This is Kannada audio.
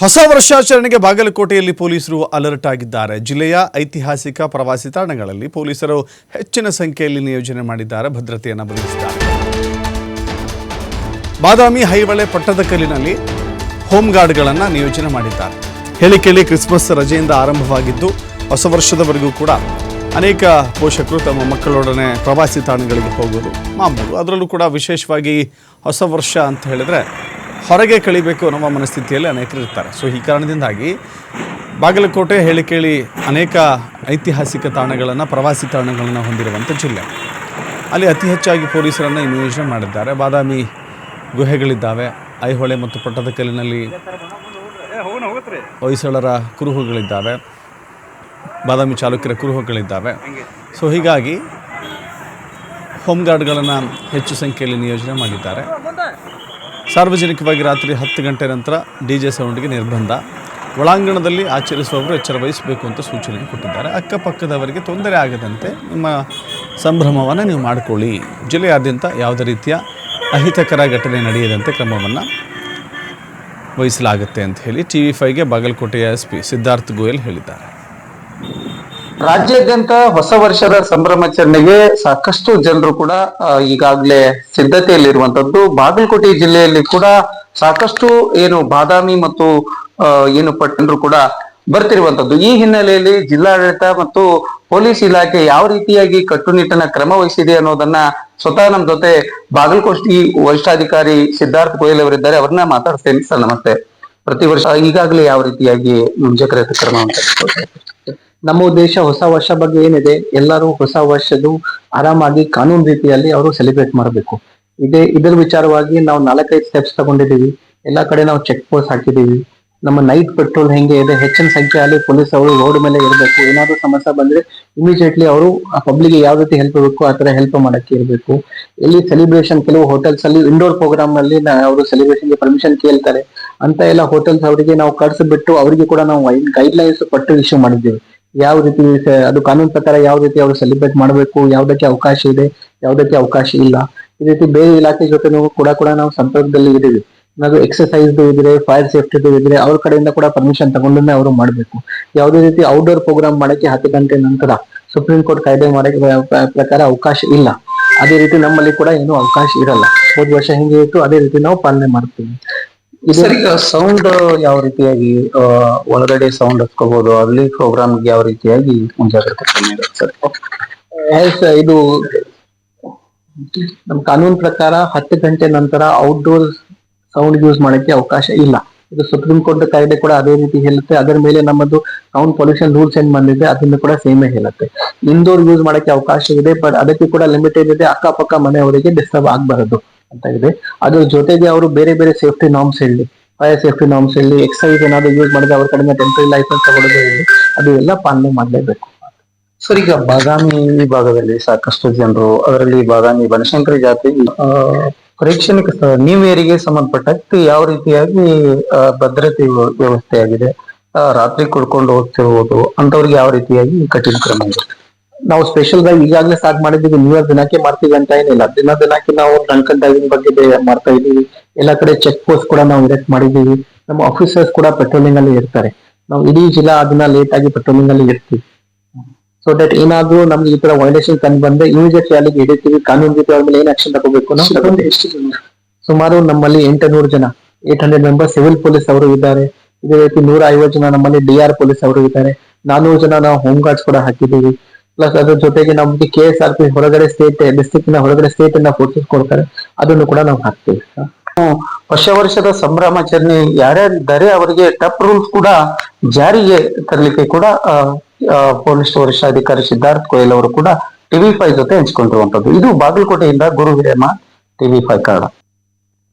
ಹೊಸ ವರ್ಷಾಚರಣೆಗೆ ಬಾಗಲಕೋಟೆಯಲ್ಲಿ ಪೊಲೀಸರು ಅಲರ್ಟ್ ಆಗಿದ್ದಾರೆ. ಜಿಲ್ಲೆಯ ಐತಿಹಾಸಿಕ ಪ್ರವಾಸಿ ತಾಣಗಳಲ್ಲಿ ಪೊಲೀಸರು ಹೆಚ್ಚಿನ ಸಂಖ್ಯೆಯಲ್ಲಿ ನಿಯೋಜನೆ ಮಾಡಿದ್ದಾರೆ. ಭದ್ರತೆಯನ್ನು ಬದಲಿಸಿದ್ದಾರೆ ಬಾದಾಮಿ ಹೈವಳೆ ಪಟ್ಟದಕಲ್ಲಿನಲ್ಲಿ ಹೋಮ್ ಗಾರ್ಡ್ಗಳನ್ನು ನಿಯೋಜನೆ ಮಾಡಿದ್ದಾರೆ. ಹೇಳಿ ಕೇಳಿ ಕ್ರಿಸ್ಮಸ್ ರಜೆಯಿಂದ ಆರಂಭವಾಗಿದ್ದು, ಹೊಸ ವರ್ಷದವರೆಗೂ ಕೂಡ ಅನೇಕ ಪೋಷಕರು ತಮ್ಮ ಮಕ್ಕಳೊಡನೆ ಪ್ರವಾಸಿ ತಾಣಗಳಿಗೆ ಹೋಗೋದು ಮಾಮೂಲು. ಅದರಲ್ಲೂ ಕೂಡ ವಿಶೇಷವಾಗಿ ಹೊಸ ವರ್ಷ ಅಂತ ಹೇಳಿದ್ರೆ ಹೊರಗೆ ಕಳಿಬೇಕು ಅನ್ನೋ ಮನಸ್ಥಿತಿಯಲ್ಲಿ ಅನೇಕರು ಇರ್ತಾರೆ. ಸೊ ಈ ಕಾರಣದಿಂದಾಗಿ ಬಾಗಲಕೋಟೆ ಹೇಳಿ ಕೇಳಿ ಅನೇಕ ಐತಿಹಾಸಿಕ ತಾಣಗಳನ್ನು, ಪ್ರವಾಸಿ ತಾಣಗಳನ್ನು ಹೊಂದಿರುವಂಥ ಜಿಲ್ಲೆ. ಅಲ್ಲಿ ಅತಿ ಹೆಚ್ಚಾಗಿ ಪೊಲೀಸರನ್ನು ನಿಯೋಜನೆ ಮಾಡಿದ್ದಾರೆ. ಬಾದಾಮಿ ಗುಹೆಗಳಿದ್ದಾವೆ. ಐಹೊಳೆ ಮತ್ತು ಪಟ್ಟದಕಲ್ಲಿನಲ್ಲಿ ಹೊಯ್ಸಳರ ಕುರುಹುಗಳಿದ್ದಾವೆ. ಬಾದಾಮಿ ಚಾಲುಕ್ಯರ ಕುರುಹುಗಳಿದ್ದಾವೆ. ಸೊ ಹೀಗಾಗಿ ಹೋಮ್ ಗಾರ್ಡ್ಗಳನ್ನು ಹೆಚ್ಚು ಸಂಖ್ಯೆಯಲ್ಲಿ ನಿಯೋಜನೆ ಮಾಡಿದ್ದಾರೆ. ಸಾರ್ವಜನಿಕವಾಗಿ ರಾತ್ರಿ ಹತ್ತು ಗಂಟೆ ನಂತರ ಡಿ ಜೆ ಸೌಂಡ್ಗೆ ನಿರ್ಬಂಧ. ಒಳಾಂಗಣದಲ್ಲಿ ಆಚರಿಸುವವರು ಎಚ್ಚರ ವಹಿಸಬೇಕು ಅಂತ ಸೂಚನೆ ಕೊಟ್ಟಿದ್ದಾರೆ. ಅಕ್ಕಪಕ್ಕದವರಿಗೆ ತೊಂದರೆ ಆಗದಂತೆ ನಿಮ್ಮ ಸಂಭ್ರಮವನ್ನು ನೀವು ಮಾಡಿಕೊಳ್ಳಿ. ಜಿಲ್ಲೆಯಾದ್ಯಂತ ಯಾವುದೇ ರೀತಿಯ ಅಹಿತಕರ ಘಟನೆ ನಡೆಯದಂತೆ ಕ್ರಮವನ್ನು ವಹಿಸಲಾಗುತ್ತೆ ಅಂತ ಹೇಳಿ ಟಿ ವಿ ಫೈವ್ಗೆ ಬಾಗಲಕೋಟೆಯ ಎಸ್ ಪಿ ಸಿದ್ಧಾರ್ಥ್ ಗೋಯಲ್ ಹೇಳಿದ್ದಾರೆ. ರಾಜ್ಯಾದ್ಯಂತ ಹೊಸ ವರ್ಷದ ಸಂಭ್ರಮಾಚರಣೆಗೆ ಸಾಕಷ್ಟು ಜನರು ಕೂಡ ಈಗಾಗಲೇ ಸಿದ್ಧತೆಯಲ್ಲಿರುವಂತದ್ದು ಬಾಗಲಕೋಟೆ ಜಿಲ್ಲೆಯಲ್ಲಿ ಕೂಡ ಸಾಕಷ್ಟು ಏನು ಬಾದಾಮಿ ಮತ್ತು ಏನು ಪಟ್ಟಣರು ಕೂಡ ಬರ್ತಿರುವಂತದ್ದು ಈ ಹಿನ್ನೆಲೆಯಲ್ಲಿ ಜಿಲ್ಲಾಡಳಿತ ಮತ್ತು ಪೊಲೀಸ್ ಇಲಾಖೆ ಯಾವ ರೀತಿಯಾಗಿ ಕಟ್ಟುನಿಟ್ಟಿನ ಕ್ರಮ ವಹಿಸಿದೆ ಅನ್ನೋದನ್ನ ಸ್ವತಃ ನಮ್ಮ ಜೊತೆ ಬಾಗಲಕೋಟೆ ವರಿಷ್ಠಾಧಿಕಾರಿ ಸಿದ್ಧಾರ್ಥ ಗೋಯಲ್ ಅವರಿದ್ದಾರೆ. ಅವ್ರನ್ನ ಮಾತಾಡ್ತೇನೆ ಸರ್. ನಮಸ್ತೆ. ಪ್ರತಿ ವರ್ಷ ಈಗಾಗಲೇ ಯಾವ ರೀತಿಯಾಗಿ ಮುಂಜಾಗ್ರತೆ ಕ್ರಮ ಅಂತ ನಮ್ಮ ಉದ್ದೇಶ ಹೊಸ ವರ್ಷ ಬಗ್ಗೆ ಏನಿದೆ? ಎಲ್ಲರೂ ಹೊಸ ವರ್ಷದ್ದು ಆರಾಮಾಗಿ ಕಾನೂನು ರೀತಿಯಲ್ಲಿ ಅವರು ಸೆಲೆಬ್ರೇಟ್ ಮಾಡಬೇಕು. ಇದೇ, ಇದರ ವಿಚಾರವಾಗಿ ನಾವು ನಾಲ್ಕೈದು ಸ್ಟೆಪ್ಸ್ ತಗೊಂಡಿದ್ದೀವಿ. ಎಲ್ಲಾ ಕಡೆ ನಾವು ಚೆಕ್ ಪೋಸ್ಟ್ ಹಾಕಿದೀವಿ ನಮ್ಮ ನೈಟ್ ಪೆಟ್ರೋಲ್ ಹೆಂಗೆ ಇದೆ? ಹೆಚ್ಚಿನ ಸಂಖ್ಯೆಯಲ್ಲಿ ಪೊಲೀಸ್ ಅವರು ರೋಡ್ ಮೇಲೆ ಇರಬೇಕು. ಏನಾದರೂ ಸಮಸ್ಯೆ ಬಂದ್ರೆ ಇಮಿಡಿಯೇಟ್ಲಿ ಅವರು ಆ ಪಬ್ಲಿಕ್ ಯಾವ ರೀತಿ ಹೆಲ್ಪ್ ಬೇಕು ಆ ತರ ಹೆಲ್ಪ್ ಮಾಡಕ್ಕೆ ಇರಬೇಕು. ಇಲ್ಲಿ ಸೆಲೆಬ್ರೇಷನ್ ಕೆಲವು ಹೋಟೆಲ್ಸ್ ಅಲ್ಲಿ ಇಂಡೋರ್ ಪ್ರೋಗ್ರಾಮ್ನಲ್ಲಿ ಅವರು ಸೆಲಿಬ್ರೇಷನ್ಗೆ ಪರ್ಮಿಷನ್ ಕೇಳ್ತಾರೆ. ಅಂತ ಎಲ್ಲ ಹೋಟೆಲ್ಸ್ ಅವರಿಗೆ ನಾವು ಕಳಿಸ್ಬಿಟ್ಟು ಅವರಿಗೆ ಕೂಡ ನಾವು ಗೈಡ್ ಲೈನ್ಸ್ ಪಟ್ಟು ಇಶ್ಯೂ ಮಾಡಿದ್ದೀವಿ. ಯಾವ ರೀತಿ ಅದು ಕಾನೂನು ಪ್ರಕಾರ ಯಾವ ರೀತಿ ಅವರು ಸೆಲಿಬ್ರೇಟ್ ಮಾಡಬೇಕು, ಯಾವ್ದಕ್ಕೆ ಅವಕಾಶ ಇದೆ, ಯಾವುದಕ್ಕೆ ಅವಕಾಶ ಇಲ್ಲ. ಈ ರೀತಿ ಬೇರೆ ಇಲಾಖೆ ಜೊತೆ ಕೂಡ ಕೂಡ ನಾವು ಸಂಪರ್ಕದಲ್ಲಿ ಇದ್ದೀವಿ. ಏನಾದ್ರು ಎಕ್ಸರ್ಸೈಸ್ ಇದ್ರೆ ಫೈರ್ ಸೇಫ್ಟಿ ಇದ್ರೆ ಅವ್ರ ಕಡೆಯಿಂದ ಕೂಡ ಪರ್ಮಿಷನ್ ತಗೊಂಡೇ ಅವರು ಮಾಡಬೇಕು. ಯಾವುದೇ ರೀತಿ ಔಟ್ಡೋರ್ ಪ್ರೋಗ್ರಾಮ್ ಮಾಡಕ್ಕೆ ಹತ್ತು ಗಂಟೆ ನಂತರ ಸುಪ್ರೀಂ ಕೋರ್ಟ್ ಕಾಯ್ದೆ ಮಾಡಕ್ಕೆ ಪ್ರ- ಪ್ರ- ಪ್ರಕಾರ ಅವಕಾಶ ಇಲ್ಲ. ಅದೇ ರೀತಿ ನಮ್ಮಲ್ಲಿ ಕೂಡ ಏನು ಅವಕಾಶ ಇರಲ್ಲ. ಹೋದ್ ವರ್ಷ ಹೆಂಗೆ ಇತ್ತು, ಅದೇ ರೀತಿ ನಾವು ಪಾಲನೆ ಮಾಡ್ತೀವಿ. ಸರ್ ಈಗ ಸೌಂಡ್ ಯಾವ ರೀತಿಯಾಗಿ ಒಳಗಡೆ ಸೌಂಡ್ ಹಚ್ಕೋಬಹುದು ಅಲ್ಲಿ ಪ್ರೋಗ್ರಾಮ್ ಯಾವ ರೀತಿಯಾಗಿ ಮುಂಜಾಗ್ರತೆ ಸರ್ ಇದು ನಮ್ ಕಾನೂನು ಪ್ರಕಾರ ಹತ್ತು ಗಂಟೆ ನಂತರ ಔಟ್ಡೋರ್ ಸೌಂಡ್ ಯೂಸ್ ಮಾಡಕ್ಕೆ ಅವಕಾಶ ಇಲ್ಲ. ಇದು ಸುಪ್ರೀಂ ಕೋರ್ಟ್ ಕಾಯ್ದೆ ಕೂಡ ಅದೇ ರೀತಿ ಹೇಳುತ್ತೆ. ಅದರ ಮೇಲೆ ನಮ್ಮದು ಸೌಂಡ್ ಪೊಲ್ಯೂಷನ್ ರೂಲ್ಸ್ ಏನ್ ಬಂದಿದೆ ಅದನ್ನು ಕೂಡ ಸೇಮೇ ಹೇಳುತ್ತೆ. ಇಂಡೋರ್ ಯೂಸ್ ಮಾಡಕ್ಕೆ ಅವಕಾಶ ಇದೆ ಬಟ್ ಅದಕ್ಕೆ ಕೂಡ ಲಿಮಿಟೆಡ್ ಇದೆ ಅಕ್ಕಪಕ್ಕ ಮನೆಯವರಿಗೆ ಡಿಸ್ಟರ್ಬ್ ಆಗಬಾರದು. ಅಂತ ಇದೆ. ಅದ್ರ ಜೊತೆಗೆ ಅವರು ಬೇರೆ ಬೇರೆ ಸೇಫ್ಟಿ ನಾರ್ಮ್ಸ್ ಹೇಳಿ ಫೈರ್ ಸೇಫ್ಟಿ ನಾರ್ಮ್ಸ್ ಹೇಳಿ ಎಕ್ಸೈಸ್ ಏನಾದ್ರು ಯೂಸ್ ಮಾಡಿದ್ರೆ ಅವ್ರ ಕಡೆಯಿಂದ ಟೆಂಪ್ರರಿ ಲೈಸೆನ್ಸ್ ತಗೊಳ್ಳೋದು ಹೇಳಿ, ಅದು ಎಲ್ಲ ಪಾಲನೆ ಮಾಡಲೇಬೇಕು. ಸರ್, ಈಗ ಬಾದಾಮಿ ಭಾಗದಲ್ಲಿ ಸಾಕಷ್ಟು ಜನರು, ಅದರಲ್ಲಿ ಬಾದಾಮಿ ಬನಶಂಕರಿ ಜಾತಿ ಪ್ರೇಕ್ಷಣಿಕ ನ್ಯೂ ಇಯರ್ಗೆ ಸಂಬಂಧಪಟ್ಟಂತೆ ಯಾವ ರೀತಿಯಾಗಿ ಭದ್ರತೆ ವ್ಯ- ವ್ಯವಸ್ಥೆ ಆಗಿದೆ ರಾತ್ರಿ ಕುಡ್ಕೊಂಡು ಹೋಗ್ತಿರ್ಬೋದು ಅಂತವ್ರಿಗೆ ಯಾವ ರೀತಿಯಾಗಿ ಕಠಿಣ ಕ್ರಮ ಇದೆ? ನಾವು ಸ್ಪೆಷಲ್ ಡ್ರೈವ್ ಈಗಾಗಲೇ ಸ್ಟಾರ್ಟ್ ಮಾಡಿದ್ದೀವಿ. ನ್ಯೂ ಇಯರ್ ದಿನಕ್ಕೆ ಮಾಡ್ತೀವಿ ಅಂತ ಏನಿಲ್ಲ. ದಿನ ದಿನಕ್ಕೆ ನಾವು ಡ್ರಂಕನ್ ಡ್ರೈವಿಂಗ್ ಬಗ್ಗೆ ಮಾಡ್ತಾ ಇದ್ದೀವಿ. ಎಲ್ಲ ಕಡೆ ಚೆಕ್ ಪೋಸ್ಟ್ ಕೂಡ ನಾವು ಇರೆಕ್ಟ್ ಮಾಡಿದ್ದೀವಿ. ನಮ್ಮ ಆಫೀಸರ್ಸ್ ಕೂಡ ಪೆಟ್ರೋಲಿಂಗ್ ಅಲ್ಲಿ ಇರ್ತಾರೆ. ನಾವು ಇಡೀ ಜಿಲ್ಲಾ ಅದನ್ನ ಲೇಟ್ ಆಗಿ ಪೆಟ್ರೋಲಿಂಗ್ ಅಲ್ಲಿ ಇರ್ತೀವಿ. ಸೊ ದಟ್ ಏನಾದ್ರೂ ನಮ್ಗೆ ಈ ತರ ವೈಲೇಷನ್ ಕಂಡು ಬಂದ್ರೆ ಇಮಿಡಿಯೇಟ್ಲಿ ಅಲ್ಲಿಗೆ ಹಿಡಿತೀವಿ. ಕಾನೂನು ರೀತಿ ಅವ್ರ ಮೇಲೆ ಏನ್ ಆಕ್ಷನ್ ತಗೋಬೇಕು ಎಷ್ಟು ಜನ? ಸುಮಾರು ನಮ್ಮಲ್ಲಿ ಎಂಟುನೂರು ಜನ. Eight hundred members civil police ಅವರು ಇದ್ದಾರೆ. ಇದೇ ರೀತಿ ನೂರ ಐವತ್ತು ಜನ ನಮ್ಮಲ್ಲಿ ಡಿ ಆರ್ ಪೊಲೀಸ್ ಅವರು ಇದ್ದಾರೆ. ನಾನೂರು ಜನ ನಾವು ಹೋಮ್ ಗಾರ್ಡ್ಸ್ ಕೂಡ ಹಾಕಿದ್ದೀವಿ. ಪ್ಲಸ್ ಅದ್ರ ಜೊತೆಗೆ ನಮ್ಗೆ ಕೆ ಎಸ್ ಆರ್ ಪಿ ಹೊರಗಡೆ ಸ್ಟೇಟ್ ಡಿಸ್ಟ್ರಿಕ್ಟ್ನ ಹೊರಗಡೆ ಸ್ಟೇಟ್ ಇಂದ ಫೋಟೋಸ್ ಕೊಡ್ತಾರೆ. ಅದನ್ನು ಕೂಡ ನಾವು ಹಾಕ್ತೀವಿ. ವರ್ಷ ವರ್ಷದ ಸಂಭ್ರಮಾಚರಣೆ ಯಾರ್ಯಾರಿದ್ದಾರೆ ಅವರಿಗೆ ಟಪ್ ರೂಲ್ಸ್ ಕೂಡ ಜಾರಿಗೆ ತರಲಿಕ್ಕೆ ಕೂಡ ಪೊಲೀಸ್ ವರಿಷ್ಠಾಧಿಕಾರಿ ಸಿದ್ಧಾರ್ಥ್ ಗೋಯಲ್ ಅವರು ಕೂಡ ಟಿವಿ ಫೈವ್ ಜೊತೆ ಹಂಚಿಕೊಂಡಿರುವಂತದ್ದು ಇದು ಬಾಗಲಕೋಟೆಯಿಂದ ಗುರು ಹಿರೇಮ ಟಿವಿ ಫೈವ್ ಕನ್ನಡ